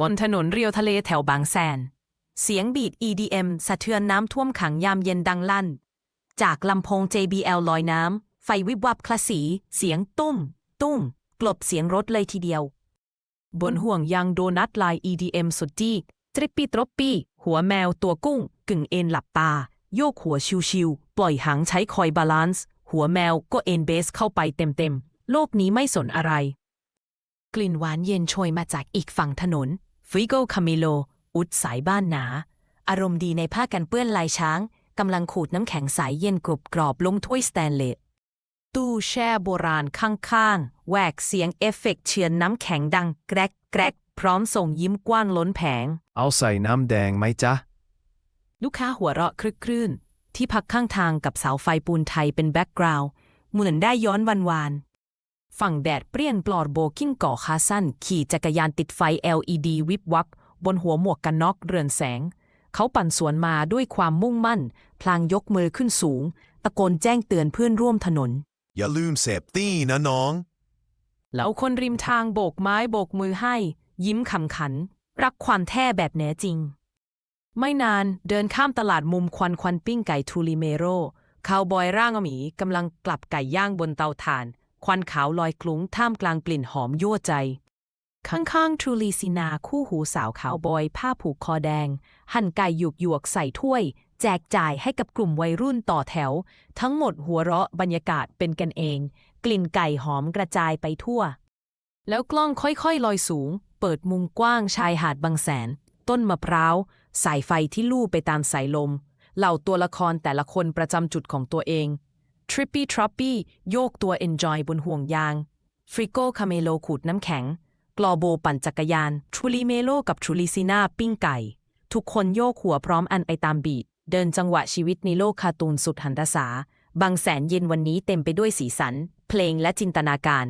บนถนนเรียวทะเลแถวบางแสน เสียงบีด EDM สะเทือนน้ำท่วมขังยามเย็นดังลั่น จากลำโพง JBL ลอยน้ำ ไฟวิบวับคลาสี เสียงตุ้ม ตุ้ม กลบเสียงรถเลยทีเดียว บนห่วงยางโดนัทลาย EDM สุดจี้ทริปปี้ทรปปี้ หัวแมวตัวกุ้ง กึ่งเอ็นหลับตา โยกหัวชิวๆ ปล่อยหางใช้คอยบาลานซ์ หัวแมวก็เอ็นเบสเข้าไปเต็มๆ โลกนี้ไม่สนอะไร กลิ่นหวานเย็นโชยมาจากอีกฝั่งถนน ฟิโกคามิโล อุดสายบ้านหนา อารมณ์ดีในผ้ากันเปื้อนลายช้างกำลังขูดน้ำแข็งใสเย็นกรุบกรอบลงถ้วยสแตนเลสตู้แช่โบราณข้างๆแหวกเสียงเอฟเฟกต์เชือนน้ำแข็งดังแกรกแกรกพร้อมส่งยิ้มกว้างล้นแผง เอาใส่น้ำแดงไหมจ๊ะ ลูกค้าหัวเราะครึกครื่น ที่พักข้างทางกับเสาไฟปูนไทยเป็นแบ็กกราวด์เหมือนได้ย้อนวันวาน ฝั่งแดดเปรี้ยนปลอดโบกิ้งก่อขาสั้น ขี่จักรยานติดไฟ LED วิบวับบนหัวหมวกกันน็อกเรือนแสง เขาปั่นสวนมาด้วยความมุ่งมั่น พลางยกมือขึ้นสูง ตะโกนแจ้งเตือนเพื่อนร่วมถนน อย่าลืมเสพตี้นะน้อง แล้วคนริมทางโบกไม้โบกมือให้ ยิ้มขำขัน รักควันแท้แบบแน่จริง ไม่นานเดินข้ามตลาดมุมควันควันปิ้งไก่ทูริเมโรคาวบอยร่างอหมีกำลังกลับไก่ย่างบนเตาถ่าน ควันขาวลอยคลุ้งท่ามกลางกลิ่นหอมยั่วใจ ข้างๆทรูลีซินาคู่หูสาวขาวบอย ผ้าผูกคอแดง หั่นไก่หยวกหยวกใส่ถ้วย แจกจ่ายให้กับกลุ่มวัยรุ่นต่อแถว ทั้งหมดหัวเราะบรรยากาศเป็นกันเอง กลิ่นไก่หอมกระจายไปทั่ว แล้วกล้องค่อยๆ ลอยสูง เปิดมุมกว้างชายหาดบางแสน ต้นมะพร้าวสายไฟที่ลู่ไปตามสายลมเหล่าตัวละครแต่ละคนประจำจุดของตัวเอง ทริปปี้ทรัปปี้โยกตัวเอนจอยบนห่วงยางฟริโก้คาเมโลขูดน้ำแข็ง กลอโบปั่นจักรยานทรูลิเมโลกับทรูลิซีนาปิ้งไก่ ทุกคนโยกหัวพร้อมอันไปตามบีด เดินจังหวะชีวิตในโลกคาร์ตูนสุดหันษา บางแสนเย็นวันนี้เต็มไปด้วยสีสัน เพลงและจินตนาการ